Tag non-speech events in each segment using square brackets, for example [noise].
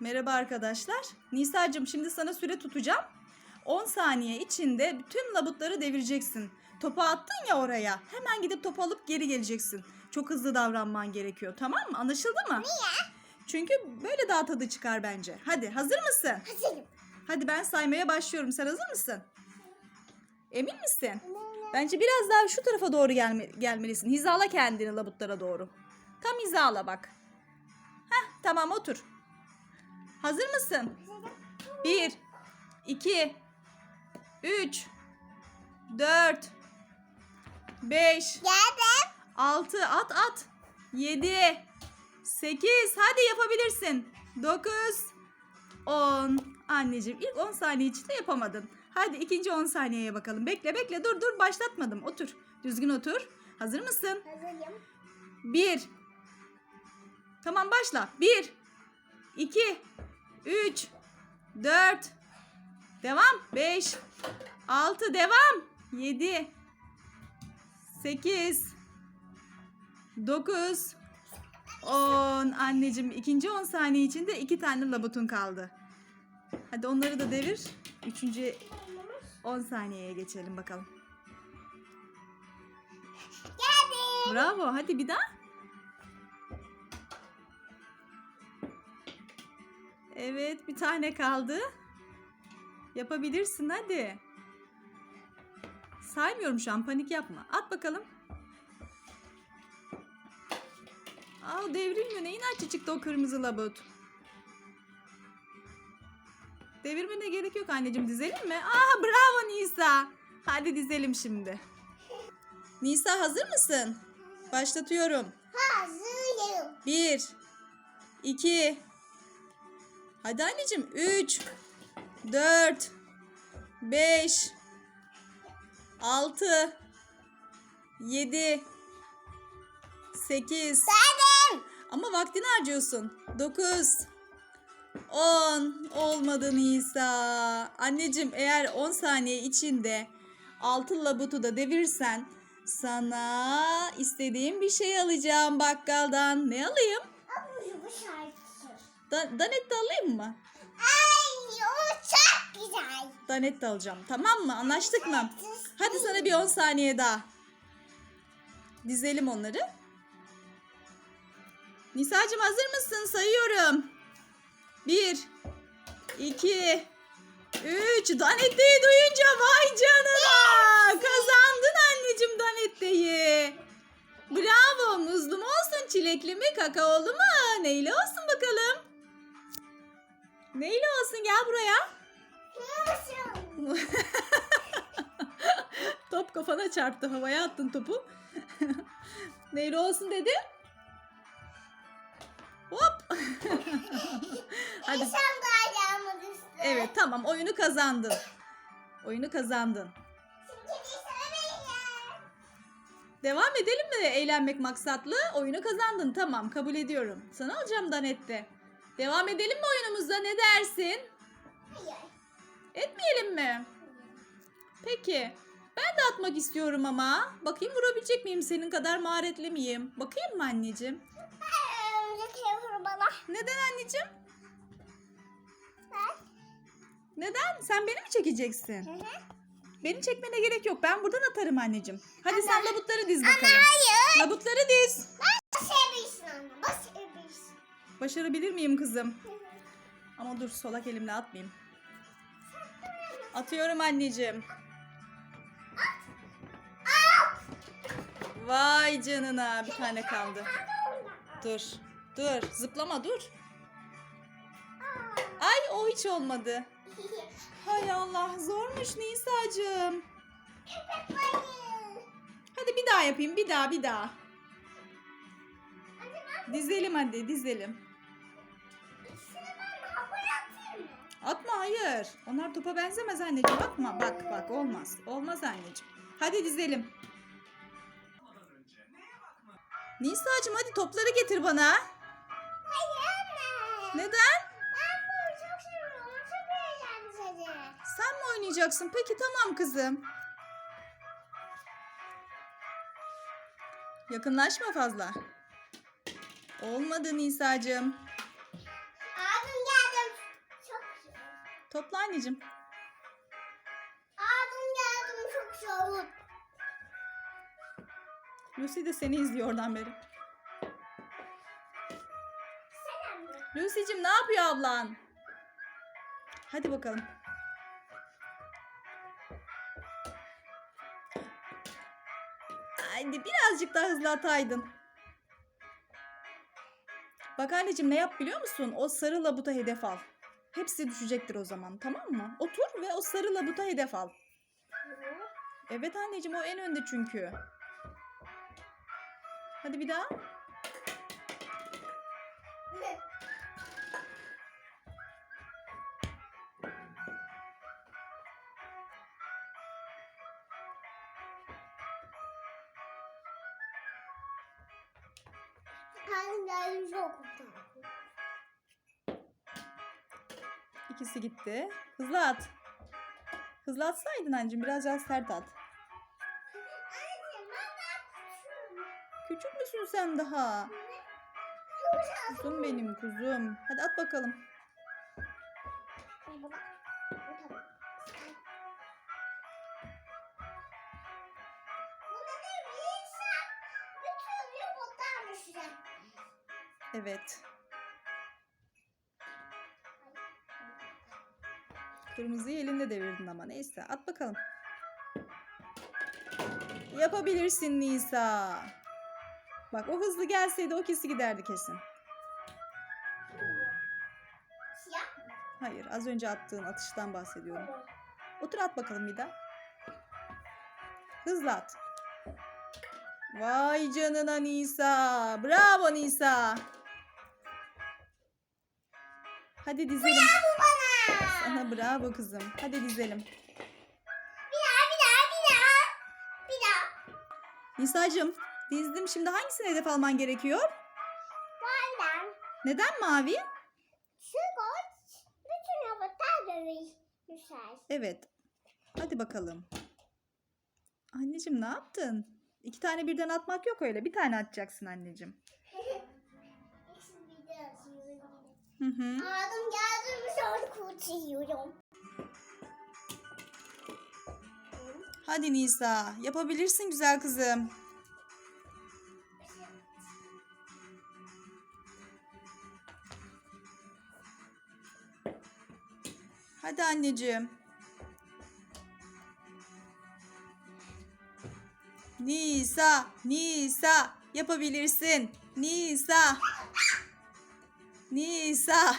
Merhaba arkadaşlar. Nisa'cığım şimdi sana süre tutacağım. 10 saniye içinde tüm labutları devireceksin. Topu attın ya oraya. Hemen gidip topu alıp geri geleceksin. Çok hızlı davranman gerekiyor. Tamam mı? Anlaşıldı mı? Niye? Çünkü böyle daha tadı çıkar bence. Hadi hazır mısın? Hazırım. Hadi ben saymaya başlıyorum. Sen hazır mısın? Emin misin? Bence biraz daha şu tarafa doğru gelme, gelmelisin. Hizala kendini labutlara doğru. Tam hizala bak. Heh tamam otur. Hazır mısın? Bir, iki, üç, dört, beş, Geldim. altı, at at. Yedi, sekiz, hadi yapabilirsin. Dokuz, on. Anneciğim ilk on saniye içinde yapamadın. Hadi ikinci on saniyeye bakalım. Bekle bekle dur dur başlatmadım. Otur. Düzgün otur. Hazır mısın? Hazırım. Bir. Tamam başla. Bir. iki, Üç. Dört. Devam. Beş. Altı. Devam. Yedi. Sekiz. Dokuz. On. Anneciğim ikinci on saniye içinde iki tane labutun kaldı. Hadi onları da devir. Üçüncü on saniyeye geçelim bakalım. Geldim. Bravo. Hadi bir daha. Evet, bir tane kaldı. Yapabilirsin hadi. Saymıyorum şu an panik yapma. At bakalım. Aa devrilmiyor. Ne inatçı çıktı o kırmızı labut. Devirmene gerek yok anneciğim. Dizelim mi? Aa bravo Nisa. Hadi dizelim şimdi. Nisa hazır mısın? Başlatıyorum. Hazırım. Bir, iki, hadi anneciğim. Üç, dört, beş, altı, yedi, sekiz. Geldim. Ama vaktini harcıyorsun. Dokuz, on. Olmadı Nisa. Anneciğim eğer 10 saniye içinde altın labutu da devirirsen sana istediğim bir şey alacağım bakkaldan. Ne alayım? Da Danet de alayım mı? Ay o çok güzel. Danet de alacağım. Tamam mı? Anlaştık mı? Hadi sana bir 10 saniye daha. Dizelim onları. Nisa'cığım hazır mısın? Sayıyorum. 1 2 3 Danette'yi duyunca vay canına. Kazandın anneciğim Danette'yi. Bravo. Muzlu mu olsun, çilekli mi, kakaolu mu? Neyle olsun bakalım? Neyle olsun? Gel buraya. Top kafana çarptı. Havaya attın topu. [laughs] Neyle olsun dedi? Hop. Hadi. Evet tamam oyunu kazandın. Oyunu kazandın. Devam edelim mi eğlenmek maksatlı? Oyunu kazandın tamam kabul ediyorum. Sana alacağım Danette. Devam edelim mi oyunumuza ne dersin? Hayır. Etmeyelim mi? Peki. Ben de atmak istiyorum ama. Bakayım vurabilecek miyim? Senin kadar maharetli miyim? Bakayım mı anneciğim? Bana. Neden anneciğim? Ben. Neden? Sen beni mi çekeceksin? Hı hı. Beni çekmene gerek yok. Ben buradan atarım anneciğim. Hadi sen Ama- labutları diz Ama bakalım. hayır. Labutları diz. Başarabilirsin anne. Başarabilirsin. Başarabilir miyim kızım? Ama dur solak elimle atmayayım. Atıyorum anneciğim. Vay canına bir tane kaldı. Dur. Dur. Zıplama dur. Ay o hiç olmadı. Hay Allah zormuş Nisa'cığım. Hadi bir daha yapayım. Bir daha bir daha. Dizelim hadi dizelim. Atma hayır. Onlar topa benzemez anneciğim. Atma bak bak olmaz. Olmaz anneciğim. Hadi dizelim. Nisa'cığım hadi topları getir bana. Neden? Sen mi oynayacaksın? Peki tamam kızım. Yakınlaşma fazla. Olmadı Nisa'cığım. Topla anneciğim. Aldım geldim çok soğuk. Lucy de seni izliyor oradan beri. Lucy'cim ne yapıyor ablan? Hadi bakalım. Haydi birazcık daha hızlı ataydın. Bak anneciğim ne yap biliyor musun? O sarı labuta hedef al. Hepsi düşecektir o zaman tamam mı? Otur ve o sarı labuta hedef al. Evet anneciğim o en önde çünkü. Hadi bir daha. Aldım geldim çok İkisi gitti. Hızlı at. Hızlı atsaydın anneciğim biraz daha sert at. Küçük müsün sen daha? Kuzum benim kuzum. Hadi at bakalım. Baba. Kırmızıyı elinde devirdin ama neyse at bakalım. Yapabilirsin Nisa. Bak o hızlı gelseydi o kesi giderdi kesin. Hayır az önce attığın atıştan bahsediyorum. Otur at bakalım bir daha. Hızlı at. Vay canına Nisa. Bravo Nisa. Hadi dizelim. Bu Sana bravo kızım. Hadi dizelim. Bir daha bir daha bir daha. Bir daha. Nisa'cığım dizdim. Şimdi hangisine hedef alman gerekiyor? Benden. Neden mavi? Çünkü bütün robotlar dövüş. Düşer. Evet. Hadi bakalım. Anneciğim ne yaptın? İki tane birden atmak yok öyle. Bir tane atacaksın anneciğim. Hı hı. Aldım geldim sonra kurtuyorum. Hadi Nisa. Yapabilirsin güzel kızım. Hadi anneciğim. Nisa, Nisa yapabilirsin. Nisa. Nisa.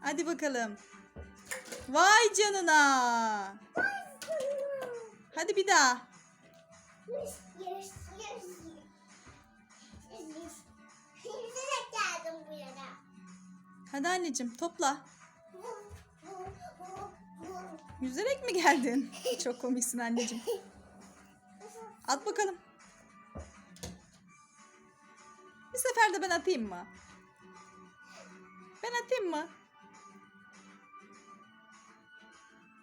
Hadi bakalım. Vay canına. Hadi bir daha. Yüzerek geldim bu. Hadi anneciğim topla. Yüzerek mi geldin? [laughs] Çok komiksin anneciğim. At bakalım. Bir sefer de ben atayım mı? Ben atayım mı?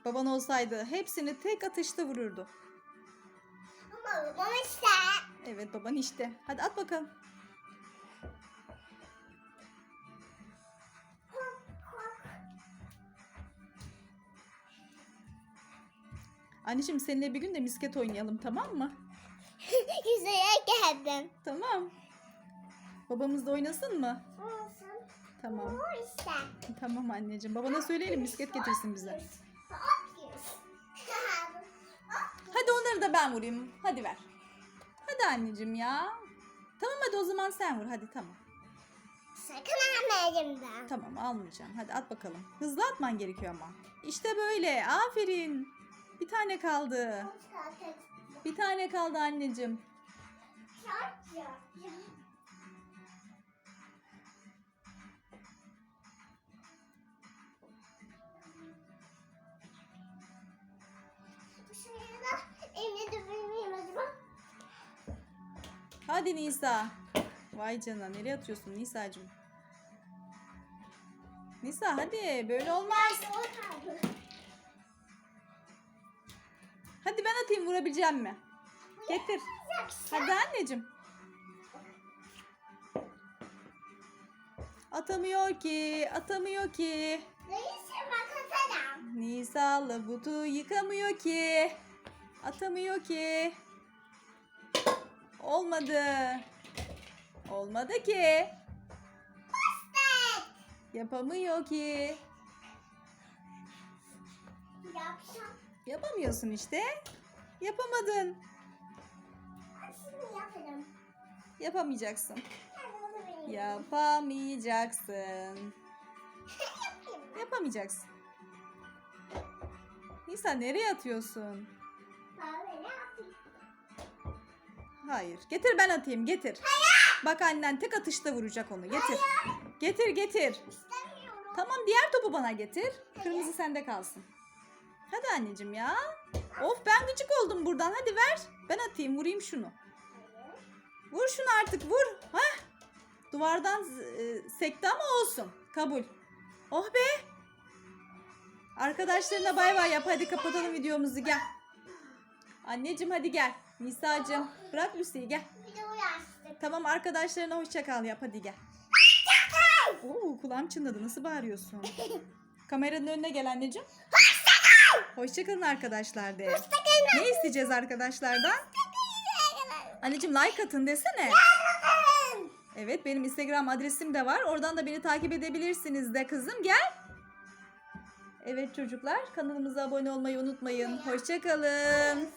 Baban olsaydı hepsini tek atışta vururdu. Ama babam işte. Evet baban işte. Hadi at bakalım. Anneciğim seninle bir gün de misket oynayalım tamam mı? [laughs] Yüzerek geldim. Tamam. Babamız da oynasın mı? Olsun. Tamam. Bu işte. Tamam anneciğim. Babana söyleyelim misket getirsin bize. Hadi onları da ben vurayım. Hadi ver. Hadi anneciğim ya. Tamam hadi o zaman sen vur. Hadi tamam. Sakın almayayım ben. Tamam almayacağım. Hadi at bakalım. Hızlı atman gerekiyor ama. İşte böyle. Aferin. Bir tane kaldı. Bir tane kaldı anneciğim. Ya. Hadi Nisa. Vay canına. Nereye atıyorsun Nisa'cığım? Nisa hadi. Böyle olmaz. Hadi ben atayım vurabileceğim mi? Getir. Hadi anneciğim. Atamıyor ki. Atamıyor ki. Nisa labutu yıkamıyor ki. Atamıyor ki. Olmadı. Olmadı ki. Yapamıyor ki. Yapsam. Yapamıyorsun işte. Yapamadın. Şimdi yaparım. Yapamayacaksın. Yapamayacaksın. [laughs] Yapamayacaksın. Nisa nereye atıyorsun? Hayır. Getir ben atayım getir. Bak annen tek atışta vuracak onu. Getir. Getir getir. İstemiyorum. Tamam diğer topu bana getir. Kırmızı sende kalsın. Hadi anneciğim ya. Of ben gıcık oldum buradan. Hadi ver. Ben atayım vurayım şunu. Vur şunu artık vur. Hah. Duvardan e, sekti ama olsun. Kabul. Oh be. Arkadaşlarına bay bay yap. Hadi kapatalım videomuzu gel. Anneciğim hadi gel. Nisa'cığım bırak Lucy'yi gel. Bir de uğraştık. Tamam arkadaşlarına hoşça kal yap hadi gel. Oo kulağım çınladı nasıl bağırıyorsun? [laughs] Kameranın önüne gel anneciğim. Hoşça kalın arkadaşlar de. Ne isteyeceğiz arkadaşlardan? Anneciğim like atın desene. Evet benim Instagram adresim de var. Oradan da beni takip edebilirsiniz de kızım gel. Evet çocuklar kanalımıza abone olmayı unutmayın. Hoşça kalın.